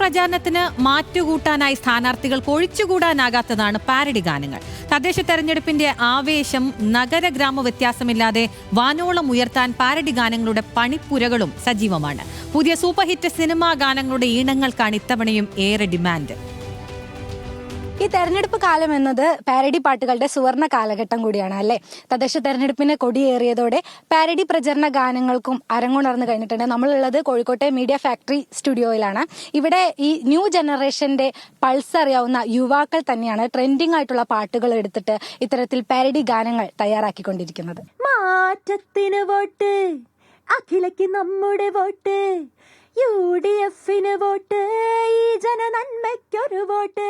പ്രചാരണത്തിന് മാറ്റുകൂട്ടാനായി സ്ഥാനാർത്ഥികൾക്ക് ഒഴിച്ചുകൂടാനാകാത്തതാണ് പാരഡി ഗാനങ്ങൾ. തദ്ദേശ തെരഞ്ഞെടുപ്പിന്റെ ആവേശം നഗര ഗ്രാമ വ്യത്യാസമില്ലാതെ വാനോളം ഉയർത്താൻ പാരഡി ഗാനങ്ങളുടെ പണിപ്പുരകളും സജീവമാണ്. പുതിയ സൂപ്പർ ഹിറ്റ് സിനിമാ ഗാനങ്ങളുടെ ഈണങ്ങൾക്കാണ് ഇത്തവണയും ഏറെ ഡിമാൻഡ്. ഈ തെരഞ്ഞെടുപ്പ് കാലം എന്നത് പാരഡി പാട്ടുകളുടെ സുവർണ കാലഘട്ടം കൂടിയാണ് അല്ലെ? തദ്ദേശ തെരഞ്ഞെടുപ്പിന് കൊടിയേറിയതോടെ പാരഡി പ്രചരണ ഗാനങ്ങൾക്കും അരങ്ങുണർന്നു കഴിഞ്ഞിട്ടുണ്ട്. നമ്മളുള്ളത് കോഴിക്കോട്ടെ മീഡിയ ഫാക്ടറി സ്റ്റുഡിയോയിലാണ്. ഇവിടെ ഈ ന്യൂ ജനറേഷന്റെ പൾസ് അറിയാവുന്ന യുവാക്കൾ തന്നെയാണ് ട്രെൻഡിങ് ആയിട്ടുള്ള പാട്ടുകൾ എടുത്തിട്ട് ഇത്തരത്തിൽ പാരഡി ഗാനങ്ങൾ തയ്യാറാക്കിക്കൊണ്ടിരിക്കുന്നത്. മാറ്റത്തിന് വോട്ട് അഖിലയ്ക്ക് നമ്മുടെ വോട്ട് ഡി എഫിന് വോട്ട് ഈ ജനനന്മയ്ക്കൊരു വോട്ട്.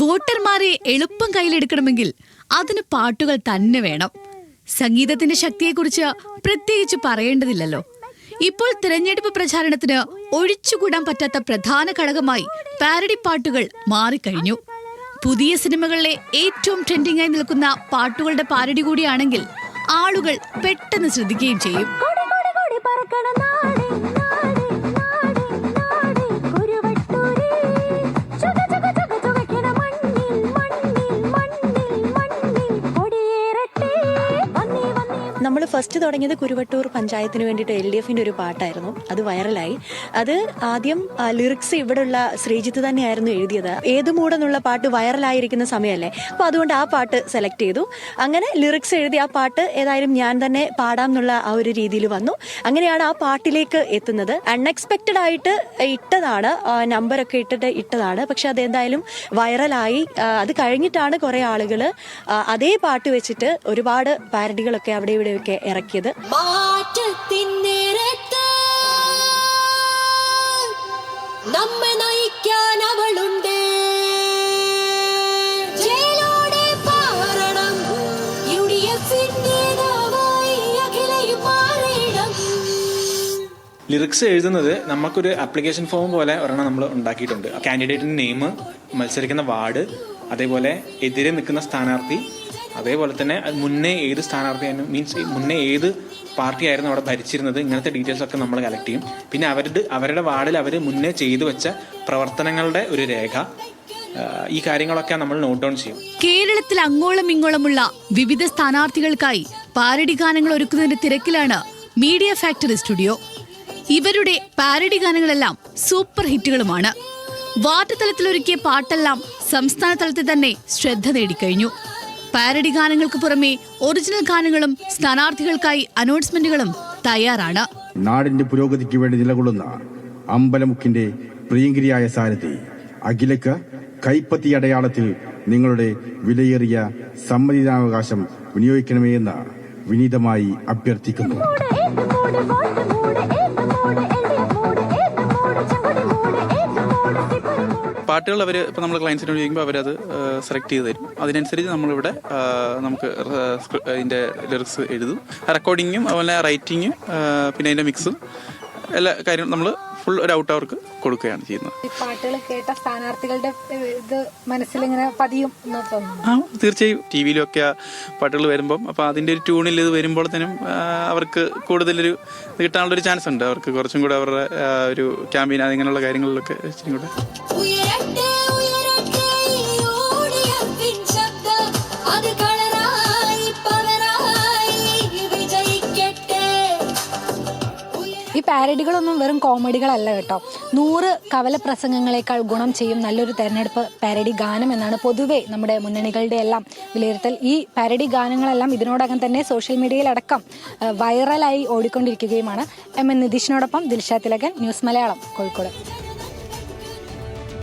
വോട്ടർമാരെ എളുപ്പം കയ്യിലെടുക്കണമെങ്കിൽ അതിന് പാട്ടുകൾ തന്നെ വേണം. സംഗീതത്തിന്റെ ശക്തിയെക്കുറിച്ച് പ്രത്യേകിച്ച് പറയേണ്ടതില്ലല്ലോ. ഇപ്പോൾ തിരഞ്ഞെടുപ്പ് പ്രചാരണത്തിന് ഒഴിച്ചുകൂടാൻ പറ്റാത്ത പ്രധാന ഘടകമായി പാരഡി പാട്ടുകൾ മാറിക്കഴിഞ്ഞു. പുതിയ സിനിമകളിലെ ഏറ്റവും ട്രെൻഡിംഗ് ആയി നിൽക്കുന്ന പാട്ടുകളുടെ പാരഡി കൂടിയാണെങ്കിൽ ആളുകൾ പെട്ടെന്ന് ശ്രദ്ധിക്കുകയും ചെയ്യും. ഫസ്റ്റ് തുടങ്ങിയത് കുരുവട്ടൂർ പഞ്ചായത്തിന് വേണ്ടിയിട്ട് എൽ ഡി എഫിന്റെ ഒരു പാട്ടായിരുന്നു. അത് വൈറലായി. അത് ആദ്യം ലിറിക്സ് ഇവിടെയുള്ള ശ്രീജിത്ത് തന്നെയായിരുന്നു എഴുതിയത്. ഏത് മൂടെന്നുള്ള പാട്ട് വൈറലായിരിക്കുന്ന സമയമല്ലേ? അപ്പോൾ അതുകൊണ്ട് ആ പാട്ട് സെലക്ട് ചെയ്തു. അങ്ങനെ ലിറിക്സ് എഴുതി ആ പാട്ട് ഏതായാലും ഞാൻ തന്നെ പാടാം എന്നുള്ള ആ ഒരു രീതിയിൽ വന്നു. അങ്ങനെയാണ് ആ പാട്ടിലേക്ക് എത്തുന്നത്. അൺഎക്സ്പെക്റ്റഡ് ആയിട്ട് ഇട്ടതാണ്. നമ്പറൊക്കെ ഇട്ടിട്ട് ഇട്ടതാണ്. പക്ഷെ അത് എന്തായാലും വൈറലായി. അത് കഴിഞ്ഞിട്ടാണ് കുറെ ആളുകൾ അതേ പാട്ട് വെച്ചിട്ട് ഒരുപാട് പാരഡികളൊക്കെ അവിടെ ഇവിടെയൊക്കെ ഇറക്കിയത്. മാറ്റത്തിൻ നേരത്ത് നമ്മെ നയിക്കാൻ അവളുണ്ട്. ലിറിക്സ് എഴുതുന്നത് നമുക്കൊരു ആപ്ലിക്കേഷൻ ഫോം പോലെ ഒരെണ്ണം നമ്മൾ ഉണ്ടാക്കിയിട്ടുണ്ട്. കാൻഡിഡേറ്റിന്റെ നെയിം മത്സരിക്കുന്ന വാർഡ് അതേപോലെ എതിരെ നിൽക്കുന്ന സ്ഥാനാർത്ഥി അതേപോലെ തന്നെ മുന്നേ ഏത് സ്ഥാനാർത്ഥിയായിരുന്നു മീൻസ് മുന്നേ ഏത് പാർട്ടി ആയിരുന്നു അവിടെ ഭരിച്ചിരുന്നത് ഇങ്ങനത്തെ ഡീറ്റെയിൽസ് ഒക്കെ നമ്മൾ കളക്ട് ചെയ്യും. പിന്നെ അവരുടെ അവരുടെ വാർഡിൽ അവർ മുന്നേ ചെയ്തു വെച്ച പ്രവർത്തനങ്ങളുടെ ഒരു രേഖ ഈ കാര്യങ്ങളൊക്കെ നമ്മൾ നോട്ട് ഡൗൺ ചെയ്യും. കേരളത്തിൽ അങ്ങോളം ഇങ്ങോളമുള്ള വിവിധ സ്ഥാനാർത്ഥികൾക്കായി പാരഡി ഗാനങ്ങൾ ഒരുക്കുന്നതിന്റെ തിരക്കിലാണ് മീഡിയ ഫാക്ടറി സ്റ്റുഡിയോ. ഇവരുടെ പാരഡി ഗാനങ്ങളെല്ലാം സൂപ്പർ ഹിറ്റുകളുമാണ്. വാർഡ് തലത്തിലൊരുക്കിയ പാട്ടെല്ലാം സംസ്ഥാന തലത്തിൽ തന്നെ ശ്രദ്ധ നേടിക്കഴിഞ്ഞു. പാരഡി ഗാനങ്ങൾക്ക് പുറമെ ഒറിജിനൽ ഗാനങ്ങളും സ്ഥാനാർത്ഥികൾക്കായി അനൗൺസ്മെന്റുകളും തയ്യാറാണ്. നാടിന്റെ പുരോഗതിക്ക് വേണ്ടി നിലകൊള്ളുന്ന അമ്പലമുക്കിന്റെ പ്രിയങ്കരിയായ സാരഥി അഖിലക്ക് കൈപ്പത്തി അടയാളത്തിൽ നിങ്ങളുടെ വിലയേറിയ സമ്മതിദാനാവകാശം വിനിയോഗിക്കണമേ എന്ന് വിനീതമായി അഭ്യർത്ഥിക്കുന്നു. പാട്ടുകൾ അവർ ഇപ്പോൾ നമ്മൾ ക്ലയൻസിനോട് ചോദിക്കുമ്പോൾ അവരത് സെലക്ട് ചെയ്ത് തരും. അതിനനുസരിച്ച് നമ്മളിവിടെ നമുക്ക് അതിന്റെ ലിറിക്സ് എഴുതും. റെക്കോർഡിങ്ങും അതുപോലെ റൈറ്റിങ്ങും പിന്നെ അതിന്റെ മിക്സും എല്ലാ കാര്യവും നമ്മൾ ഫുൾ ഒരു ഔട്ട് അവർക്ക് കൊടുക്കുകയാണ് ചെയ്യുന്നത്. ഈ പാട്ടുകൾ കേട്ട സ്ഥാനാർത്ഥികളുടെ ഏഹ്, ഇത് മനസ്സിലിങ്ങനെ പതിയും തോന്നുന്നു. ആ തീർച്ചയായും ടി വിയിലൊക്കെ ആ പാട്ടുകൾ വരുമ്പം അപ്പോൾ അതിന്റെ ഒരു ട്യൂണിൽ ഇത് വരുമ്പോഴത്തേനും തന്നെ അവർക്ക് കൂടുതലൊരു ഇത് കിട്ടാനുള്ള ഒരു ചാൻസ് ഉണ്ട്. അവർക്ക് കുറച്ചും കൂടെ അവരുടെ ആ, ഒരു ക്യാമ്പയിൻ അങ്ങനെയുള്ള കാര്യങ്ങളിലൊക്കെ ഇച്ചിരി കൂടെ പാരഡികളൊന്നും വെറും കോമഡികളല്ല കേട്ടോ. നൂറ് കവല പ്രസംഗങ്ങളെക്കാൾ ഗുണം ചെയ്യും നല്ലൊരു തെരഞ്ഞെടുപ്പ് പാരഡി ഗാനം എന്നാണ് പൊതുവേ നമ്മുടെ മുന്നണികളുടെ എല്ലാം വിലയിരുത്തൽ. ഈ പാരഡി ഗാനങ്ങളെല്ലാം ഇതിനോടകം തന്നെ സോഷ്യൽ മീഡിയയിലടക്കം വൈറലായി ഓടിക്കൊണ്ടിരിക്കുകയുമാണ്. എം എൻ നിതീഷിനോടൊപ്പം ദിൽഷ തിലകൻ ന്യൂസ് മലയാളം കോഴിക്കോട്.